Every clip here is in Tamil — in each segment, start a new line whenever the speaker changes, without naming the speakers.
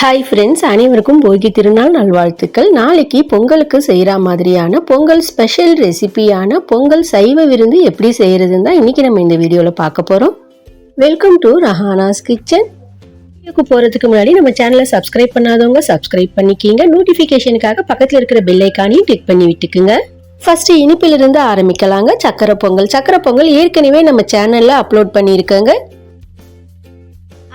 ஹாய் ஃப்ரெண்ட்ஸ் அனைவருக்கும் போகி திருநாள் நல்வாழ்த்துக்கள். நாளைக்கு பொங்கலுக்கு செய்கிற மாதிரியான பொங்கல் ஸ்பெஷல் ரெசிபியான பொங்கல் சைவ விருந்து எப்படி செய்கிறதுன்னு தான் இன்றைக்கி நம்ம இந்த வீடியோவில் பார்க்க போகிறோம் வெல்கம் டு ரஹானாஸ் கிச்சன் வீடியோக்கு போகிறதுக்கு முன்னாடி நம்ம சேனலை சப்ஸ்கிரைப் பண்ணாதவங்க சப்ஸ்கிரைப் பண்ணிக்கிங்க. நோட்டிஃபிகேஷனுக்காக பக்கத்தில் இருக்கிற பெல் டிக் கிளிக் பண்ணி விட்டுக்குங்க. ஃபஸ்ட்டு இனிப்பிலிருந்து ஆரம்பிக்கலாங்க. சக்கரை பொங்கல். சக்கரை பொங்கல் ஏற்கனவே நம்ம சேனலில் அப்லோட் பண்ணியிருக்கேங்க.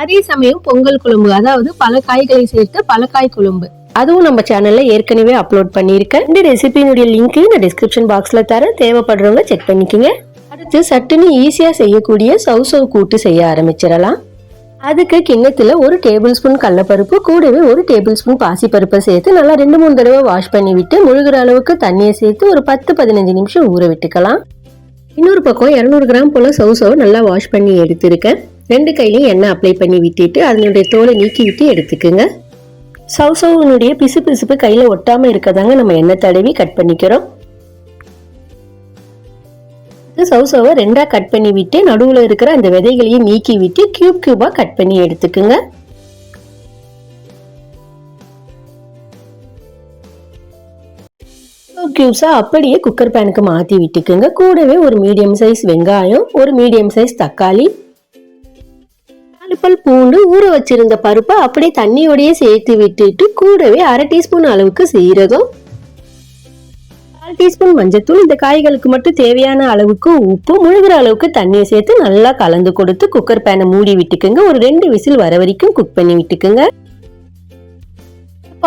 அதே சமயம் பொங்கல் குழம்பு அதாவது பல காய்களை சேர்த்து பலக்காய் குழம்பு. அதுவும் நம்ம சேனல்ல ஏற்கனவே அப்லோட் பண்ணியிருக்கேன் இந்த ரெசிபியினுடைய லிங்க் நான் டிஸ்கிரிப்ஷன் பாக்ஸ்ல தரேன். தேவைப்படுறவங்க செக் பண்ணிக்கோங்க. அடுத்து சட்டுன்னு ஈஸியா செய்யக்கூடிய சௌசவ் கூட்டு செய்ய ஆரம்பிச்சிடலாம். அதுக்கு கிண்ணத்துல ஒரு டேபிள் ஸ்பூன் கடலப்பருப்பு கூடவே ஒரு டேபிள் ஸ்பூன் பாசிப்பருப்பை சேர்த்து நல்லா ரெண்டு மூணு தடவை வாஷ் பண்ணி விட்டு முழுகிற அளவுக்கு தண்ணியை சேர்த்து ஒரு பத்து பதினஞ்சு நிமிஷம் ஊற விட்டுக்கலாம். இன்னொரு பக்கம் இரநூறு கிராம் போல சவு நல்லா வாஷ் பண்ணி எடுத்திருக்கேன். ரெண்டு கையிலையும் எண்ணெய் அப்ளை பண்ணி விட்டுட்டு அதனுடைய தோலை நீக்கி விட்டு எடுத்துக்குங்க. சௌசவனுடைய பிசு பிசுப்பு கையில் ஒட்டாமல் இருக்கதாங்க நம்ம எண்ணெய் தடவி கட் பண்ணிக்கிறோம். சௌசவை ரெண்டாக கட் பண்ணி விட்டு நடுவில் இருக்கிற அந்த விதைகளையும் நீக்கி விட்டு கியூப் கியூபாக கட் பண்ணி எடுத்துக்குங்க. கியூப்ஸாக அப்படியே குக்கர் பேனுக்கு மாற்றி விட்டுக்குங்க. கூடவே ஒரு மீடியம் சைஸ் வெங்காயம் ஒரு மீடியம் சைஸ் தக்காளி பல் பூண்டு ஊற வச்சிருந்த பருப்பை அப்படியே தண்ணியோடையே சேர்த்து விட்டுட்டு கூடவே அரை டீஸ்பூன் அளவுக்கு சீரகம் கால் டீஸ்பூன் மஞ்சத்தூள் இந்த காய்களுக்கு மட்டும் தேவையான அளவுக்கு உப்பு முழுகிற அளவுக்கு தண்ணியை சேர்த்து நல்லா கலந்து கொடுத்து குக்கர் பேனை மூடி விட்டுக்குங்க. ஒரு ரெண்டு விசில் வர வரைக்கும் குக் பண்ணி விட்டுக்குங்க.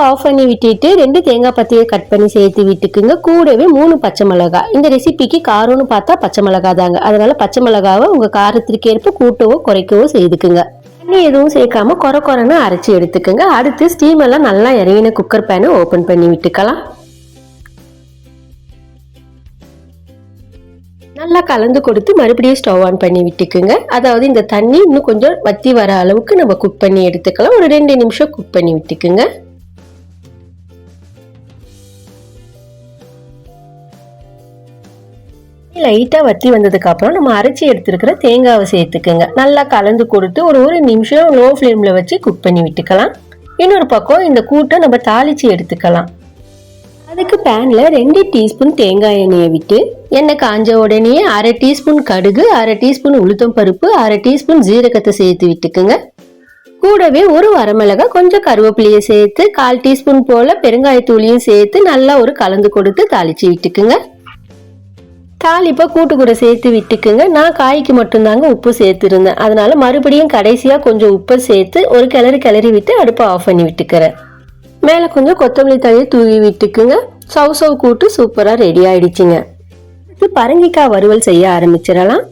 ஆஃப் பண்ணி விட்டுட்டு ரெண்டு தேங்காய் பத்தியை கட் பண்ணி சேர்த்து விட்டுக்குங்க. கூடவே மூணு பச்சை மிளகாய். இந்த ரெசிபிக்கு காரம்னு பார்த்தா பச்சை மிளகாய் தாங்க. அதனால பச்சை மிளகாவை உங்கள் காரத்திற்கு ஏற்ப கூட்டவோ குறைக்கவோ செய்துக்குங்க. தண்ணி எதுவும் சேர்க்காம குறை குறைன்னு அரைச்சி எடுத்துக்கோங்க. அடுத்து ஸ்டீம் எல்லாம் நல்லா இறங்கின குக்கர் பேனை ஓப்பன் பண்ணி விட்டுக்கலாம். நல்லா கலந்து கொடுத்து மறுபடியும் ஸ்டவ் ஆன் பண்ணி விட்டுக்குங்க. அதாவது இந்த தண்ணி இன்னும் கொஞ்சம் வத்தி வர அளவுக்கு நம்ம குக் பண்ணி எடுத்துக்கலாம். ஒரு ரெண்டு நிமிஷம் குக் பண்ணி விட்டுக்குங்க. லைட்டாக வத்தி வந்ததுக்கு அப்புறம் நம்ம அரைச்சி எடுத்துருக்கிற தேங்காவை சேர்த்துக்குங்க. நல்லா கலந்து கொடுத்து ஒரு ஒரு நிமிஷம் லோ ஃப்ளேமில் வச்சு குக் பண்ணி விட்டுக்கலாம். இன்னொரு பக்கம் இந்த கூட்டை நம்ம தாளித்து எடுத்துக்கலாம். அதுக்கு பேனில் ரெண்டு டீஸ்பூன் தேங்காய் எண்ணெயை விட்டு எண்ணெய் காஞ்ச உடனே அரை டீஸ்பூன் கடுகு அரை டீஸ்பூன் உளுத்தம் பருப்பு அரை டீஸ்பூன் ஜீரகத்தை சேர்த்து விட்டுக்குங்க. கூடவே ஒரு வரமிளகாய் கொஞ்சம் கருவேப்பிலையை சேர்த்து கால் டீஸ்பூன் போல் பெருங்காயத்தூளியும் சேர்த்து நல்லா ஒரு கலந்து கொடுத்து தாளிச்சு விட்டுக்குங்க. தாளிப்பை கூட்டு கூட சேர்த்து விட்டுக்குங்க. நான் காய்க்கு மட்டும்தாங்க உப்பு சேர்த்துருந்தேன். அதனால் மறுபடியும் கடைசியாக கொஞ்சம் உப்பை சேர்த்து ஒரு கிளறி கிளறி விட்டு அடுப்பை ஆஃப் பண்ணி விட்டுக்கிறேன். மேலே கொஞ்சம் கொத்தமல்லி தழையை தூவி விட்டுக்குங்க. சவ் சவ் கூட்டு சூப்பராக ரெடி ஆயிடுச்சுங்க. இது பரங்கிக்காய் வறுவல் செய்ய ஆரம்பிச்சிடலாம்.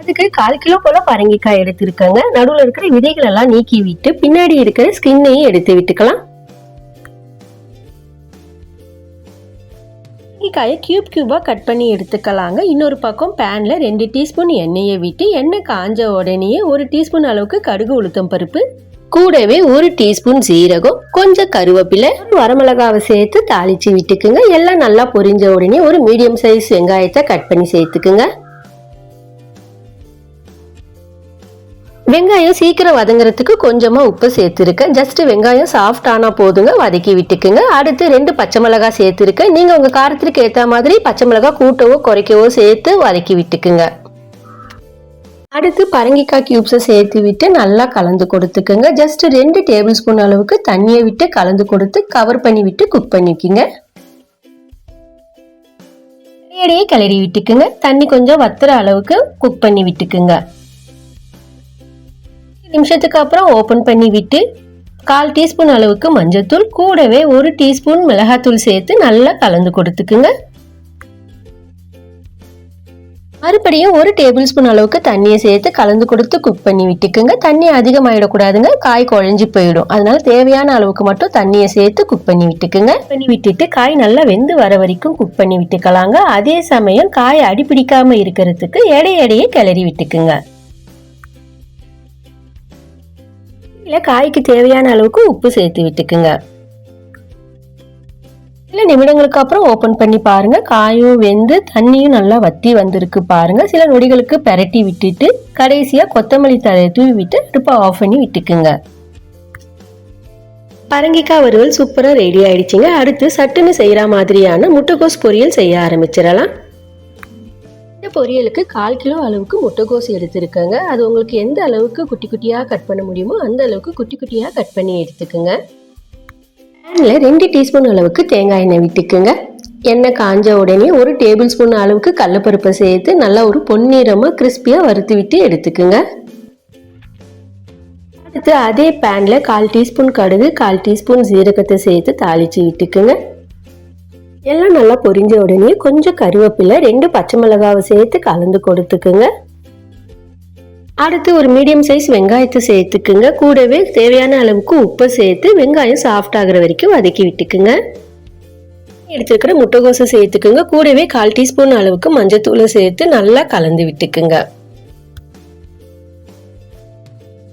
அதுக்கு கால் கிலோ போல பரங்கிக்காய் எடுத்திருக்கேங்க. நடுவில் இருக்கிற விதைகள் எல்லாம் நீக்கி விட்டு பின்னாடி இருக்கிற ஸ்கின்னையும் எடுத்து விட்டுக்கலாம். பரங்கிக்காயை கியூப் கியூபாக கட் பண்ணி எடுத்துக்கலாங்க. இன்னொரு பக்கம் பேனில் ரெண்டு டீஸ்பூன் எண்ணெயை விட்டு எண்ணெய் காஞ்ச உடனேயே ஒரு டீஸ்பூன் அளவுக்கு கடுகு உளுத்தம் பருப்பு கூடவே ஒரு டீஸ்பூன் சீரகம் கொஞ்சம் கருவேப்பிலை வரமிளகாவை சேர்த்து தாளிச்சு விட்டுக்குங்க. எல்லாம் நல்லா பொரிஞ்ச உடனே ஒரு மீடியம் சைஸ் வெங்காயத்தை கட் பண்ணி சேர்த்துக்குங்க. வெங்காயம் சீக்கிரம் வதங்குறதுக்கு கொஞ்சமாக உப்பு சேர்த்துருக்கேன். ஜஸ்ட் வெங்காயம் சாஃப்ட் ஆனால் போதுங்க வதக்கி விட்டுக்குங்க. அடுத்து ரெண்டு பச்சை மிளகாய் சேர்த்துருக்கேன். நீங்கள் உங்கள் காரத்திற்கு ஏற்ற மாதிரி பச்சை மிளகாய் கூட்டவோ குறைக்கவோ சேர்த்து வதக்கி விட்டுக்குங்க. அடுத்து பரங்கிக்காய் கியூப்ஸை சேர்த்து விட்டு நல்லா கலந்து கொடுத்துக்குங்க. ஜஸ்ட் ரெண்டு டேபிள் ஸ்பூன் அளவுக்கு தண்ணியை விட்டு கலந்து கொடுத்து கவர் பண்ணி விட்டு குக் பண்ணிக்கிங்க. இடையே கிளறி விட்டுக்குங்க. தண்ணி கொஞ்சம் வத்துற அளவுக்கு குக் பண்ணி விட்டுக்குங்க. நிமிஷத்துக்கு அப்புறம் ஓப்பன் பண்ணி விட்டு கால் டீஸ்பூன் அளவுக்கு மஞ்சத்தூள் கூடவே ஒரு டீஸ்பூன் மிளகாத்தூள் சேர்த்து நல்லா கலந்து கொடுத்துக்குங்க. மறுபடியும் ஒரு டேபிள் ஸ்பூன் அளவுக்கு தண்ணியை சேர்த்து கலந்து கொடுத்து குக் பண்ணி விட்டுக்குங்க. தண்ணி அதிகமாயிடக்கூடாதுங்க. காய் குழஞ்சி போயிடும். அதனால தேவையான அளவுக்கு மட்டும் தண்ணியை சேர்த்து குக் பண்ணி விட்டுக்குங்க. பண்ணி விட்டுட்டு காய் நல்லா வெந்து வர வரைக்கும் குக் பண்ணி விட்டுக்கலாங்க. அதே சமயம் காய் அடிப்பிடிக்காம இருக்கிறதுக்கு எடை எடையே கிளறி விட்டுக்குங்க. இதில் காய்க்கு தேவையான அளவுக்கு உப்பு சேர்த்து விட்டுக்குங்க. சில நிமிடங்களுக்கு அப்புறம் ஓப்பன் பண்ணி பாருங்க. காயும் வெந்து தண்ணியும் நல்லா வத்தி வந்திருக்கு பாருங்க. சில நொடிகளுக்கு பெரட்டி விட்டுட்டு கடைசியாக கொத்தமல்லி தழையை தூவி விட்டு அடுப்பை ஆஃப் பண்ணி விட்டுக்குங்க. பரங்கிக்காய் வறுவல் சூப்பராக ரெடி ஆயிடுச்சுங்க. அடுத்து சட்டுன்னு செய்கிற மாதிரியான முட்டைக்கோஸ் பொரியல் செய்ய ஆரம்பிச்சிடலாம். பொரியலுக்கு கால் கிலோ அளவுக்கு முட்டைகோஸ் எடுத்துருக்கேங்க. அது உங்களுக்கு எந்த அளவுக்கு குட்டி குட்டியாக கட் பண்ண முடியுமோ அந்த அளவுக்கு குட்டி குட்டியாக கட் பண்ணி எடுத்துக்கோங்க. பேனில் ரெண்டு டீஸ்பூன் அளவுக்கு தேங்காய் எண்ணெய் விட்டுக்குங்க. எண்ணெய் காஞ்ச உடனே ஒரு டேபிள் ஸ்பூன் அளவுக்கு கடலப்பருப்பை சேர்த்து நல்லா ஒரு பொன்னிறமாக கிறிஸ்பியாக வறுத்து விட்டு எடுத்துக்குங்க. அடுத்து அதே பேனில் கால் டீஸ்பூன் கடுகு கால் டீஸ்பூன் ஜீரகத்தை சேர்த்து தாளித்து விட்டுக்குங்க. எல்லாம் நல்லா பொரிஞ்ச உடனே கொஞ்சம் கருவேப்பிலை ரெண்டு பச்சை மிளகாவை சேர்த்து கலந்து கொடுத்துக்குங்க. அடுத்து ஒரு மீடியம் சைஸ் வெங்காயத்தை சேர்த்துக்குங்க. கூடவே தேவையான அளவுக்கு உப்பை சேர்த்து வெங்காயம் சாஃப்ட் ஆகிற வரைக்கும் வதக்கி விட்டுக்குங்க. எடுத்துருக்கிற முட்டைகோசை சேர்த்துக்குங்க. கூடவே கால் டீஸ்பூன் அளவுக்கு மஞ்சத்தூளை சேர்த்து நல்லா கலந்து விட்டுக்குங்க.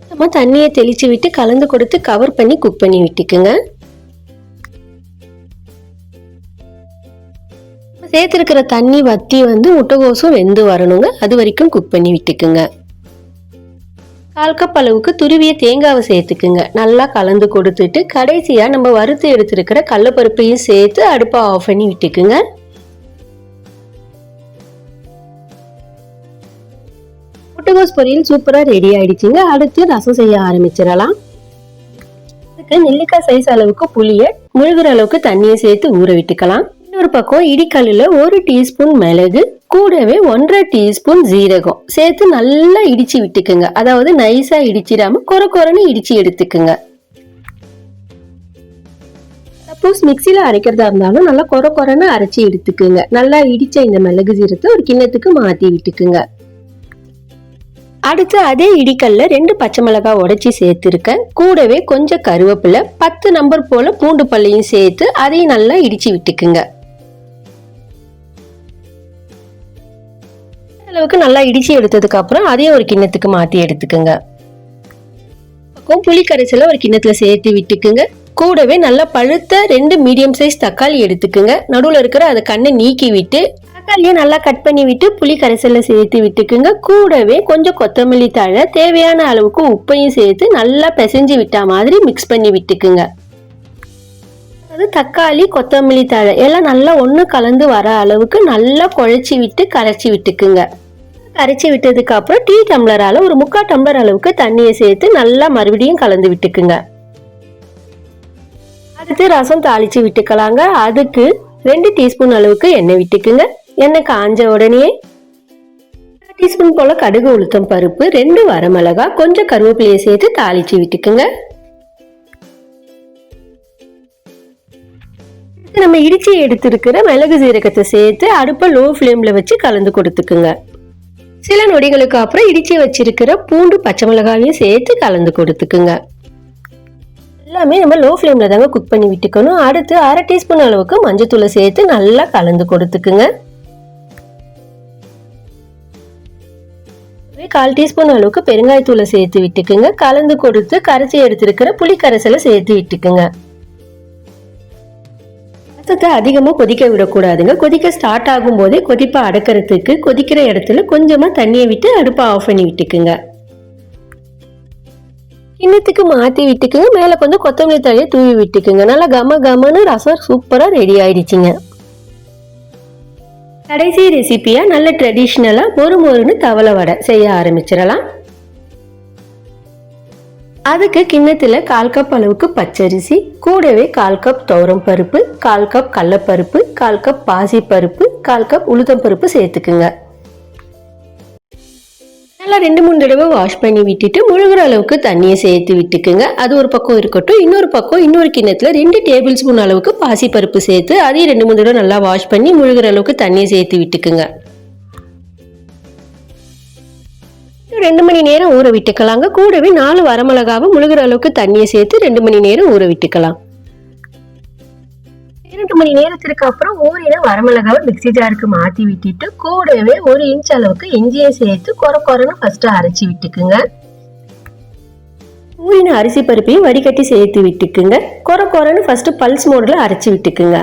நம்ம தண்ணியை தெளிச்சு விட்டு கலந்து கொடுத்து கவர் பண்ணி குக் பண்ணி விட்டுக்குங்க. சேர்த்துருக்கிற தண்ணி வத்தி வந்து முட்டைகோசும் வெந்து வரணுங்க. அது வரைக்கும் குக் பண்ணி விட்டுக்குங்க. கால் கப் அளவுக்கு துருவிய தேங்காவை சேர்த்துக்குங்க. நல்லா கலந்து கொடுத்துட்டு கடைசியாக நம்ம வறுத்து எடுத்துருக்கிற கடலப்பருப்பையும் சேர்த்து அடுப்பை ஆஃப் பண்ணி விட்டுக்குங்க. முட்டைகோஸ் பொரியல் சூப்பராக ரெடி ஆயிடுச்சுங்க. அடுத்து ரசம் செய்ய ஆரம்பிச்சிடலாம். அதுக்கு நெல்லிக்காய் சைஸ் அளவுக்கு புளியை முழுகிற அளவுக்கு தண்ணியை சேர்த்து ஊற விட்டுக்கலாம். இன்னொரு பக்கம் இடிக்கல்லில் ஒரு டீஸ்பூன் மிளகு கூடவே ஒன்றரை டீஸ்பூன் ஜீரகம் சேர்த்து நல்லா இடிச்சு விட்டுக்குங்க. அதாவது நைஸா இடிச்சிடாம கொர கொரன்னு இடிச்சு எடுத்துக்குங்க. சப்போஸ் மிக்சியில் அரைக்கிறதா இருந்தாலும் நல்லா கொர கொரன்னு அரைச்சி எடுத்துக்குங்க. நல்லா இடிச்ச இந்த மிளகு ஜீரத்தை ஒரு கிண்ணத்துக்கு மாற்றி விட்டுக்குங்க. அடுத்து அதே இடிக்கல்ல ரெண்டு பச்சை மிளகாய் உடைச்சி சேர்த்துருக்கேன். கூடவே கொஞ்சம் கருவேப்பிலை பத்து நம்பர் போல பூண்டு பல்லையும் சேர்த்து அதையும் நல்லா இடிச்சு விட்டுக்குங்க. அளவுக்கு நல்லா இடிச்சு எடுத்ததுக்கு அப்புறம் அதையும் ஒரு கிண்ணத்துக்கு மாத்தி எடுத்துக்கோங்க. பக்கம் புளி கரைசலை ஒரு கிண்ணத்துல சேர்த்து விட்டுக்குங்க. கூடவே நல்லா பழுத்த ரெண்டு மீடியம் சைஸ் தக்காளி எடுத்துக்குங்க. நடுவில் இருக்கிற அதை கண்ணை நீக்கி விட்டு தக்காளியை நல்லா கட் பண்ணி விட்டு புளி கரைசலில் சேர்த்து விட்டுக்குங்க. கூடவே கொஞ்சம் கொத்தமல்லி தழை தேவையான அளவுக்கு உப்பையும் சேர்த்து நல்லா பிசைஞ்சு விட்டா மாதிரி மிக்ஸ் பண்ணி விட்டுக்குங்க. அது தக்காளி கொத்தமல்லி தழை எல்லாம் நல்லா ஒன்று கலந்து வர அளவுக்கு நல்லா குழைச்சி விட்டு கரைச்சி விட்டுக்குங்க. கரைச்சி விட்டதுக்கு அப்புறம் டீ டம்ளரால ஒரு முக்கால் டம்ளர் அளவுக்கு தண்ணியை சேர்த்து நல்லா மறுபடியும் கலந்து விட்டுக்குங்க. அடுத்து ரசம் தாளிச்சு விட்டுக்கலாங்க. அதுக்கு ரெண்டு டீஸ்பூன் அளவுக்கு எண்ணெய் விட்டுக்குங்க. எண்ணெய் காஞ்ச உடனே டீஸ்பூன் போல கடுகு உளுத்தம் பருப்பு ரெண்டு வரமிளகா கொஞ்சம் கருவேப்பிலையை சேர்த்து தாளிச்சு விட்டுக்குங்க. நம்ம இடிச்சி எடுத்திருக்கிற மிளகு சீரகத்தை சேர்த்து அடுப்பை லோ ஃப்ளேம்ல வச்சு கலந்து கொடுத்துக்குங்க. சில நொடிகளுக்கு அப்புறம் இடிச்சு வச்சிருக்கிற பூண்டு பச்சை மிளகாவையும் சேர்த்து கலந்து கொடுத்துக்குங்க. எல்லாமே நம்ம லோ ஃப்ளேமில் தாங்க குக் பண்ணி விட்டுக்கணும். அடுத்து அரை டீஸ்பூன் அளவுக்கு மஞ்சத்தூளை சேர்த்து நல்லா கலந்து கொடுத்துக்குங்க. கால் டீஸ்பூன் அளவுக்கு பெருங்காயத்தூளை சேர்த்து விட்டுக்குங்க. கலந்து கொடுத்து கரைச்சி எடுத்திருக்கிற புளி கரைசலை சேர்த்து விட்டுக்குங்க. ரசத்தை அதிகமாக கொதிக்க விடக்கூடாதுங்க. கொதிக்க ஸ்டார்ட் ஆகும் போதே கொதிப்பை அடக்கிறதுக்கு கொதிக்கிற இடத்துல கொஞ்சமாக தண்ணியை விட்டு அடுப்பை ஆஃப் பண்ணி விட்டுக்குங்க. கிண்ணத்துக்கு மாற்றி விட்டுக்குங்க. மேலே கொஞ்சம் கொத்தமல்லி தழையை தூவி விட்டுக்குங்க. நல்லா கம கமன்னு ரசம் சூப்பராக ரெடி ஆயிடுச்சுங்க. கடைசி ரெசிபியாக நல்ல ட்ரெடிஷ்னலாக மொறு மொறுன்னு தவளை வடை செய்ய ஆரம்பிச்சிடலாம். அதுக்கு கிண்ணத்தில் கால் கப் அளவுக்கு பச்சரிசி கூடவே கால் கப் துவரம் பருப்பு கால் கப் கடலப்பருப்பு கால் கப் பாசி பருப்பு கால் கப் உளுத்தம் பருப்பு சேர்த்துக்குங்க. நல்லா ரெண்டு மூணு தடவை வாஷ் பண்ணி விட்டுட்டு முழுகிற அளவுக்கு தண்ணியை சேர்த்து விட்டுக்குங்க. அது ஒரு பக்கம் இருக்கட்டும் இன்னொரு பக்கம் இன்னொரு கிண்ணத்தில் ரெண்டு டேபிள் ஸ்பூன் அளவுக்கு பாசி பருப்பு சேர்த்து அதையும் ரெண்டு மூணு தடவை நல்லா வாஷ் பண்ணி முழுகிற அளவுக்கு தண்ணியை சேர்த்து விட்டுக்குங்க. ரெண்டு மணி நேரம் ஊற விட்டுக்கலாங்க. கூடவே நாலு வரமிளகாவை முழுகிற அளவுக்கு தண்ணியை சேர்த்து ரெண்டு மணி நேரம் ஊற விட்டுக்கலாம். இரண்டு மணி நேரத்திற்கு அப்புறம் ஊறின வரமிளகாவை மிக்சி ஜாருக்கு மாற்றி விட்டுட்டு கூடவே ஒரு இன்ச் அளவுக்கு இஞ்சியை சேர்த்து கொர கொரன்னு ஃபர்ஸ்ட் அரைச்சி விட்டுக்குங்க. ஊறின அரிசி பருப்பையும் வடிகட்டி சேர்த்து விட்டுக்குங்க. கொர கொரன்னு ஃபர்ஸ்ட் பல்ஸ் மோட்ல அரைச்சி விட்டுக்குங்க.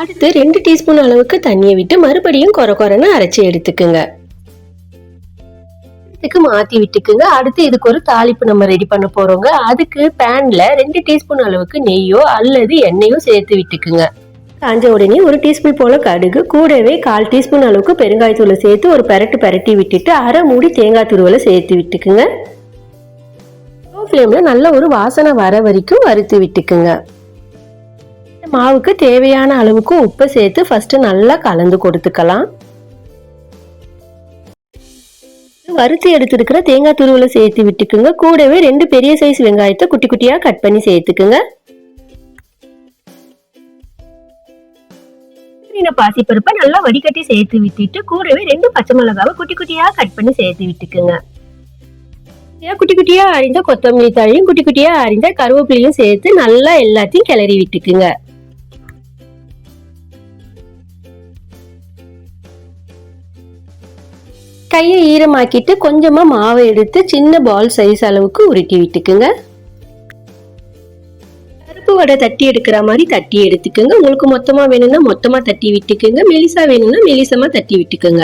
அடுத்து ரெண்டு டீஸ்பூன் அளவுக்கு தண்ணியை விட்டு மறுபடியும் கொர கொரன்னு அரைச்சி எடுத்துக்குங்க. இதுக்கு மாற்றி விட்டுக்குங்க. அடுத்து இதுக்கு ஒரு தாளிப்பு நம்ம ரெடி பண்ண போகிறோங்க அதுக்கு பேனில் ரெண்டு டீஸ்பூன் அளவுக்கு நெய்யோ அல்லது எண்ணெயோ சேர்த்து விட்டுக்குங்க. காஞ்ச உடனே ஒரு டீஸ்பூன் போல கடுகு கூடவே கால் டீஸ்பூன் அளவுக்கு பெருங்காயத்தூளை சேர்த்து ஒரு பெரட்டு பெரட்டி விட்டுட்டு அரை மூடி தேங்காய் துருவலை சேர்த்து விட்டுக்குங்க. லோ ஃப்ளேமில் நல்ல ஒரு வாசனை வர வரைக்கும் வறுத்து விட்டுக்குங்க. மாவுக்கு தேவையான அளவுக்கு உப்பை சேர்த்து ஃபர்ஸ்ட் நல்லா கலந்து கொடுத்துக்கலாம். வறுத்து எடுத்துருக்கிற தேங்காய் துருவலை சேர்த்து விட்டுக்குங்க. கூடவே ரெண்டு பெரிய சைஸ் வெங்காயத்தை குட்டி குட்டியாக கட் பண்ணி சேர்த்துக்குங்க. பாசிப்பருப்பை நல்லா வடிகட்டி சேர்த்து விட்டுட்டு கூடவே ரெண்டு பச்சை மிளகாவை குட்டி குட்டியா கட் பண்ணி சேர்த்து விட்டுக்குங்க. குட்டி குட்டியா அரிஞ்ச கொத்தமல்லி தழையும் குட்டி குட்டியா அரிஞ்ச கருவேப்பிலையும் சேர்த்து நல்லா எல்லாத்தையும் கிளறி விட்டுக்குங்க. கையை ஈரமாக்கிட்டு கொஞ்சமாக மாவை எடுத்து சின்ன பால் சைஸ் அளவுக்கு உருட்டி விட்டுக்குங்க. பருப்பு வடை தட்டி எடுக்கிற மாதிரி தட்டி எடுத்துக்கோங்க. உங்களுக்கு மொத்தமாக வேணும்னா மொத்தமாக தட்டி விட்டுக்குங்க. மெலிசா வேணும்னா மெலிசமாக தட்டி விட்டுக்குங்க.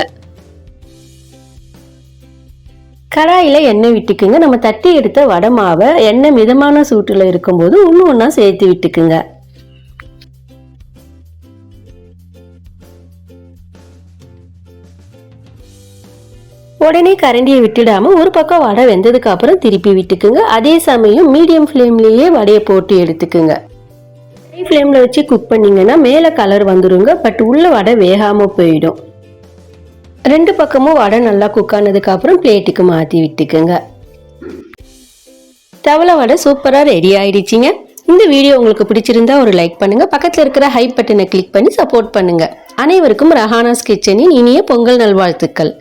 கடாயில் எண்ணெய் விட்டுக்குங்க. நம்ம தட்டி எடுத்த வடை மாவை எண்ணெய் மிதமான சூட்டில் இருக்கும்போது ஒன்று ஒன்றா சேர்த்து விட்டுக்குங்க. உடனே கரண்டியை விட்டுடாம ஒரு பக்கம் வடை வெந்ததுக்கு அப்புறம் திருப்பி விட்டுக்குங்க. அதே சமயம் மீடியம் ஃப்ளேம்லேயே வடையை போட்டு எடுத்துக்குங்க. ஹை ஃப்ளேமில் வச்சு குக் பண்ணீங்கன்னா மேலே கலர் வந்துருங்க. பட் உள்ள வடை வேகாமல் போயிடும். ரெண்டு பக்கமும் வடை நல்லா குக் ஆனதுக்கு அப்புறம் பிளேட்டுக்கு மாற்றி விட்டுக்குங்க. தவளை வடை சூப்பராக ரெடி ஆயிடுச்சிங்க. இந்த வீடியோ உங்களுக்கு பிடிச்சிருந்தா ஒரு லைக் பண்ணுங்க. பக்கத்தில் இருக்கிற ஹைப் பட்டனை கிளிக் பண்ணி சப்போர்ட் பண்ணுங்க. அனைவருக்கும் ரஹானாஸ் கிச்சனின் இனிய பொங்கல் நல்வாழ்த்துக்கள்.